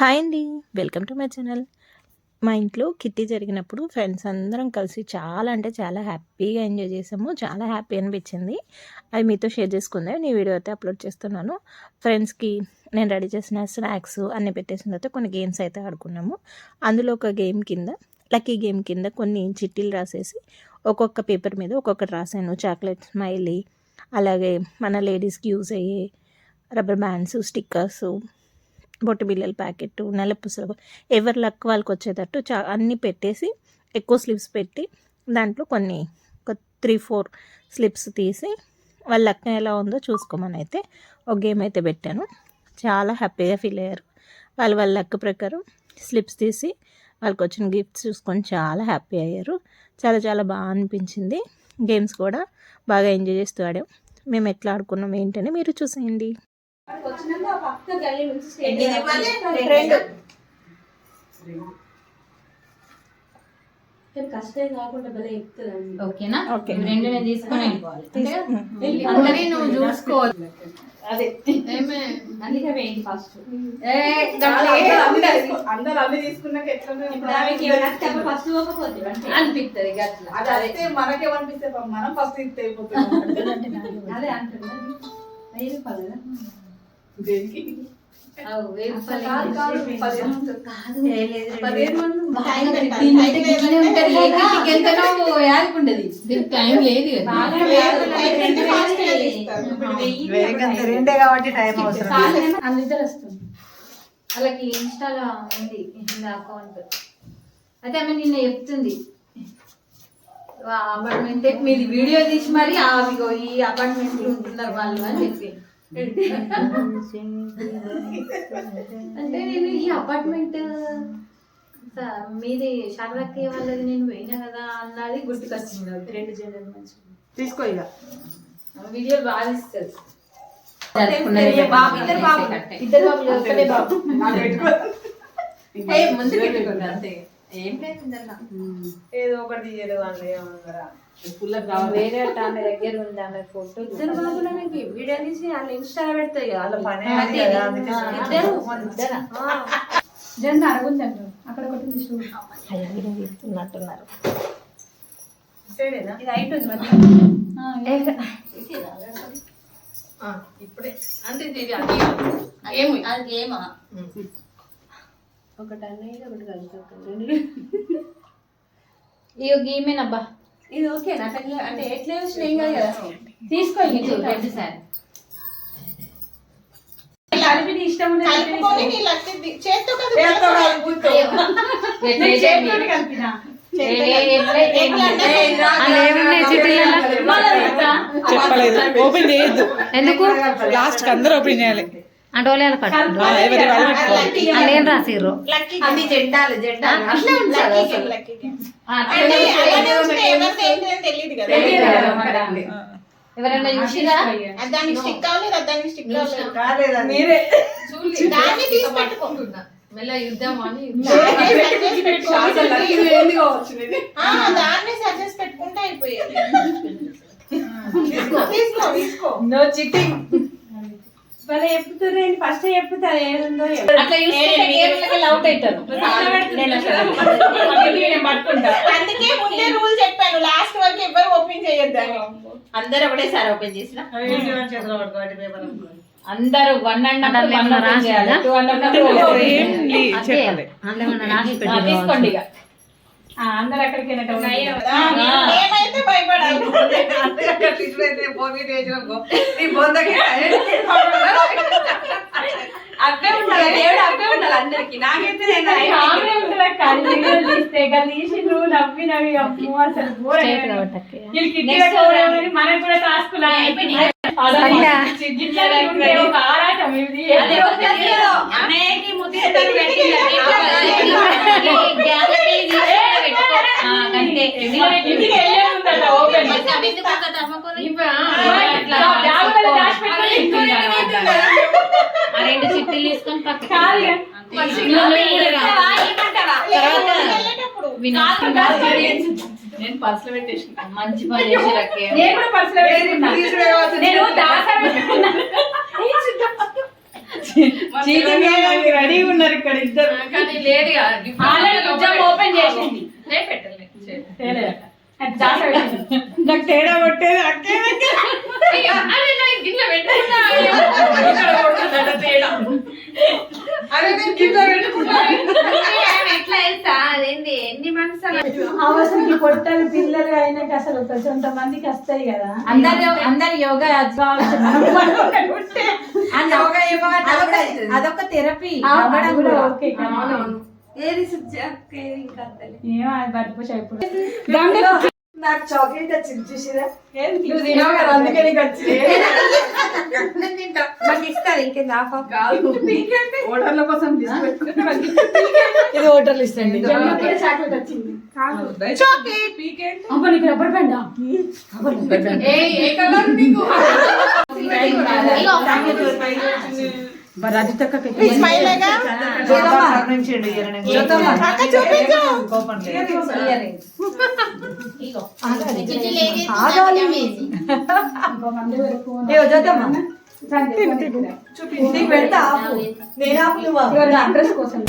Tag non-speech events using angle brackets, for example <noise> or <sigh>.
Hi అండి. Welcome to my channel. మా ఇంట్లో కిట్టి జరిగినప్పుడు ఫ్రెండ్స్ అందరం కలిసి చాలా అంటే చాలా హ్యాపీగా ఎంజాయ్ చేసాము. చాలా హ్యాపీ అనిపించింది. అవి మీతో షేర్ చేసుకుందే. నేను వీడియో అయితే అప్లోడ్ చేస్తున్నాను. ఫ్రెండ్స్కి నేను రెడీ చేసిన స్నాక్స్ అన్నీ పెట్టేసిన తర్వాత కొన్ని గేమ్స్ అయితే ఆడుకున్నాము. అందులో ఒక గేమ్ కింద లక్కీ గేమ్ కింద కొన్ని చిట్టీలు రాసేసి ఒక్కొక్క పేపర్ మీద ఒక్కొక్కటి రాశాను చాక్లెట్ స్మైలీ అలాగే మన లేడీస్కి యూజ్ అయ్యే రబ్బర్ బ్యాండ్స్ స్టిక్కర్స్ బొట్టు బిల్లల ప్యాకెట్ నెల పుసలు ఎవరి లక్ వాళ్ళకి వచ్చేటట్టు చా అన్నీ పెట్టేసి ఎక్కువ స్లిప్స్ పెట్టి దాంట్లో కొన్ని ఒక త్రీ ఫోర్ స్లిప్స్ తీసి వాళ్ళ లక్ ఎలా ఉందో చూసుకోమని అయితే ఒక గేమ్ అయితే పెట్టాను. చాలా హ్యాపీగా ఫీల్ అయ్యారు. వాళ్ళు వాళ్ళ లక్ ప్రకారం స్లిప్స్ తీసి వాళ్ళకి వచ్చిన గిఫ్ట్స్ చూసుకొని చాలా హ్యాపీ అయ్యారు. చాలా చాలా బాగా అనిపించింది. గేమ్స్ కూడా బాగా ఎంజాయ్ చేస్తూ ఆడాం. మేము ఎట్లా ఆడుకున్నాం ఏంటని మీరు చూసేయండి. కష్టం కాకుండా భలే ఎక్కుతుందండి ఓకేనా? ఓకే. ఇవి రెండు నేను తీసుకొని వెళ్ళిపోవాలి. తీసుకున్నాం. అందరి నువ్వు చూసుకోవాలి. అదే. ఏమే? అందుకే వేయండి ఫస్ట్. అందరూ అన్ని తీసుకున్నాక ఎట్లా ఫస్ట్ పోకపోతే అనిపిస్తుంది గట్ల. అది అయితే మనకేమనిపిస్తే పాపం మనం ఫస్ట్ ఇస్తే అయిపోతుంది. అదే అంటున్నా. వెయ్యి రూపాయలు కదా టైం లేదు కదా. బాగా లేదు, వేలు రెండు వేలు fast గా వేలు తీస్తారు. ఇప్పుడు వెయ్యి వేగంత రెండే కాబట్టి టైం అవసరం అందరిద్దరు వస్తుంది వాళ్ళకి ఇన్స్టాలో ఉంది నా అకౌంట్ అయితే ఆమె నిన్న చెప్తుంది. అపార్ట్మెంట్ మీది వీడియో తీసి మరి ఆమె ఈ అపార్ట్మెంట్ ఉంటున్నారు వాళ్ళు అని చెప్పి. అంటే నేను ఈ అపార్ట్మెంట్ మీది శారదక్కి వాళ్ళది నేను పోయినా కదా అన్నది గుర్తుకొచ్చింది. రెండు జనరల్ మంచి తీసుకో ఇక. వీడియో బాగా ఇస్తుంది బాబు, ఇద్దరు బాబు. ఇద్దరు బాబు. ఏ, ముందు పెట్టుకోండి అంతే. ఏం లేదు ఇందల్లా. ఏదో ఒకటి తీయదు వాళ్ళు రావాలి. వేరే ఆమె దగ్గర ఉంది ఆమె ఫోటో ఇద్దరు బాబులకి వీడియో తీసి వాళ్ళు ఇన్స్టాలో పెడతాయి వాళ్ళ పని ఇద్దరు? జెండా అడుగుందంటారు అక్కడ ఒకటి ఆ, ఇప్పుడే. అంటే ఇది అది ఏమి? అది ఏమా ఒకటి అన్నయ్య ఒకటి కలిసి ఇగో గీమేనబ్బా ఇది ఓకే నాకు అంటే ఎట్లా వచ్చినా ఏం కాదు. కదా తీసుకో ఇటు రెడ్ సార్. కలిపి ఇష్టం చేత్తో కలిపిన. చెప్పలేదు. ఓపెన్ చేయొద్దు. ఎందుకు? లాస్ట్ అందరూ ఓపెన్ చేయాలి. అంటే వాళ్ళు వాళ్ళు ఏం రాసిర్రు. అన్ని జెండాలు జెండాలు. అట్లా. ఎవరైనా చూసిరా? దానికి స్టిక్ అవ్వలేదు దానికి స్టిక్ అవ్వలేదు? మీరే. దాన్ని తీసి మెల్ల యుద్ధం అని <laughs> దాన్ని సజెస్ట్ పెట్టుకుంటే అయిపోయేది. <laughs> తీసుకో తీసుకో. నో చిట్టింగ్ భలే చెప్తున్నారు ఫస్ట్ చెప్తారు అట్లా అవుతారు అందుకే ముందే రూల్ చెప్పాను. లాస్ట్ వరకు ఎవరు ఓపెన్ చేయొద్దని. అందరు ఒకటేసారి ఓపెన్ చేసిన? అందరూ వన్ అండ్? టూ అండ్ తీసుకోండి ఇక. అందరు అక్కడికి మేమైతే భయపడాలి. అబ్బే ఉండాలి దేవుడు అబ్బే ఉండాలి అందరికి. నాకైతే నేను ఆమె ఉంటుంది అక్క వీడియోలు తీస్తే గది తీసి నువ్వు నవ్వినవి అమ్మో అసలు ఘోరం. వీళ్ళు కిడ్నీల గౌరవం అని మనకు కూడా టాస్కులా గిట్లా ఉంటే ఒక ఆరాటం ఇది అన్నయ్యకి ముద్దు ఇంటికి వెళ్ళే ముందట ఓపెన్. రెండు చిట్టీలు తీసుకొని పక్కన నేను పర్సులో పెట్టేసిన. మంచి పని చేసి రక్కే. నేను కూడా పర్సులో పెట్టుకున్నా. నేను దాసా పెట్టుకున్నా. రెడీగా ఉన్నారు. ఇక్కడ ఇద్దరు. కానీ లేదు ఓపెన్ చేసింది. పెట్టలేదు తేలేదట. అది దాస పెట్టింది. నాకు తేడా కొట్టేది అక్కే అవసరం పొట్టలు పిల్లలు అయినాక అసలు కొంతమందికి వస్తాయి కదా. అందరు అందరు యోగా అదొక థెరపీ ఓకే కదా. ఏది ఇంకా ఏమో అది బతిపోసా ఇప్పుడు నాకు చాక్లెట్ వచ్చింది చూసిరా? నువ్వు తినవు కదా అందుకే నీకు వచ్చింది. మాకు ఇస్తారు ఇంకేం ఓటర్ల కోసం ఇది ఓటర్లు ఇస్తండి చాక్లెట్ వచ్చింది. అబ్బా నీకు రబ్బర్ బ్యాండా? ఏ ఏ కలర్ నీకు? <laughs> చూపించు. పెడతా నేను అడ్రస్ కోసం.